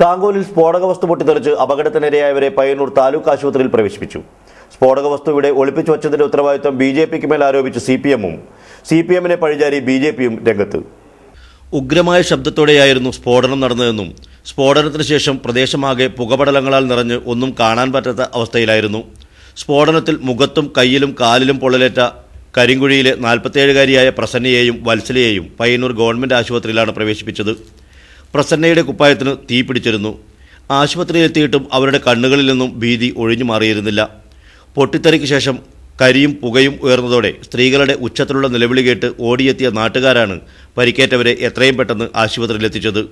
കാങ്കോലിൽ സ്ഫോടക വസ്തു പൊട്ടിത്തെറിച്ച് അപകടത്തിനിരയായവരെ പയ്യന്നൂർ താലൂക്ക് ആശുപത്രിയിൽ പ്രവേശിപ്പിച്ചു. സ്ഫോടക വസ്തു ഇവിടെ ഒളിപ്പിച്ചു വച്ചതിന്റെ ഉത്തരവാദിത്വം ബി ജെ പിക്ക് മേൽ ആരോപിച്ച് സി പി എമ്മും. സി പി എമ്മിനെ പഴിചാരി ബി ജെ പിയും രംഗത്ത്. ഉഗ്രമായ ശബ്ദത്തോടെയായിരുന്നു സ്ഫോടനം നടന്നതെന്നും സ്ഫോടനത്തിന് ശേഷം പ്രദേശമാകെ പുകപടലങ്ങളാൽ നിറഞ്ഞ് ഒന്നും കാണാൻ പറ്റാത്ത അവസ്ഥയിലായിരുന്നു. സ്ഫോടനത്തിൽ മുഖത്തും കയ്യിലും കാലിലും പൊള്ളലേറ്റ കരിങ്കുഴിയിലെ നാൽപ്പത്തേഴുകാരിയായ പ്രസന്നയെയും വത്സലയെയും പയ്യന്നൂർ ഗവൺമെന്റ് ആശുപത്രിയിലാണ് പ്രവേശിപ്പിച്ചത്. പ്രസന്നയുടെ കുപ്പായത്തിന് തീ പിടിച്ചിരുന്നു. ആശുപത്രിയിലെത്തിയിട്ടും അവരുടെ കണ്ണുകളിൽ നിന്നും ഭീതി ഒഴിഞ്ഞു മാറിയിരുന്നില്ല. പൊട്ടിത്തെറിക്ക് ശേഷം കരിയും പുകയും ഉയർന്നതോടെ സ്ത്രീകളുടെ ഉച്ചത്തിലുള്ള നിലവിളി കേട്ട് ഓടിയെത്തിയ നാട്ടുകാരാണ് പരിക്കേറ്റവരെ എത്രയും പെട്ടെന്ന് ആശുപത്രിയിലെത്തിച്ചത്.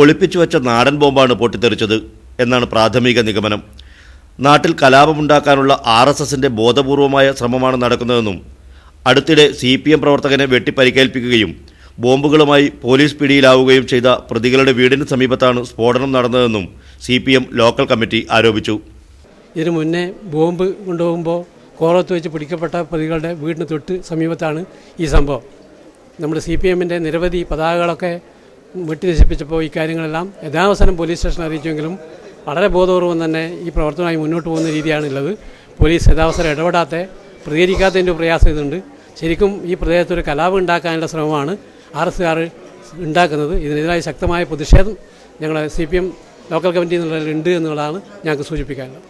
ഒളിപ്പിച്ചു വച്ച നാടൻ ബോംബാണ് പൊട്ടിത്തെറിച്ചത് എന്നാണ് പ്രാഥമിക നിഗമനം. നാട്ടിൽ കലാപമുണ്ടാക്കാനുള്ള ആർ എസ് എസിന്റെ ബോധപൂർവമായ ശ്രമമാണ് നടക്കുന്നതെന്നും അടുത്തിടെ സി പി എം പ്രവർത്തകനെ വെട്ടിപ്പരിക്കേൽപ്പിക്കുകയും ബോംബുകളുമായി പോലീസ് പിടിയിലാവുകയും ചെയ്ത പ്രതികളുടെ വീടിന് സമീപത്താണ് സ്ഫോടനം നടന്നതെന്നും C P M local committee ആരോപിച്ചു. ഇതിനു മുന്നേ ബോംബ് കൊണ്ടുപോകുമ്പോൾ കോറത്ത് വെച്ച് പിടിക്കപ്പെട്ട പ്രതികളുടെ വീടിന് തൊട്ട് സമീപത്താണ് ഈ സംഭവം. നമ്മുടെ സി പി എമ്മിന്റെ നിരവധി പതാകകളൊക്കെ വെട്ടി നശിപ്പിച്ചപ്പോൾ ഈ കാര്യങ്ങളെല്ലാം യഥാവസരം പോലീസ് സ്റ്റേഷൻ അറിയിച്ചെങ്കിലും വളരെ ബോധപൂർവം തന്നെ ഈ പ്രവർത്തനമായി മുന്നോട്ട് പോകുന്ന രീതിയാണുള്ളത്. പോലീസ് യഥാവസരം ഇടപെടാത്ത പ്രതികരിക്കാത്തതിന്റെ പ്രയാസം ഇതുണ്ട്. ശരിക്കും ഈ പ്രദേശത്തൊരു കലാപം ഉണ്ടാക്കാനുള്ള ശ്രമമാണ് ആർ എസ് ആർ ഉണ്ടാക്കുന്നത്. ഇതിനെതിരായി ശക്തമായ പ്രതിഷേധം ഞങ്ങൾ C P M local committee എന്നുള്ളതിൽ ഉണ്ട് എന്നുള്ളതാണ് ഞങ്ങൾക്ക് സൂചിപ്പിക്കാനുള്ളത്.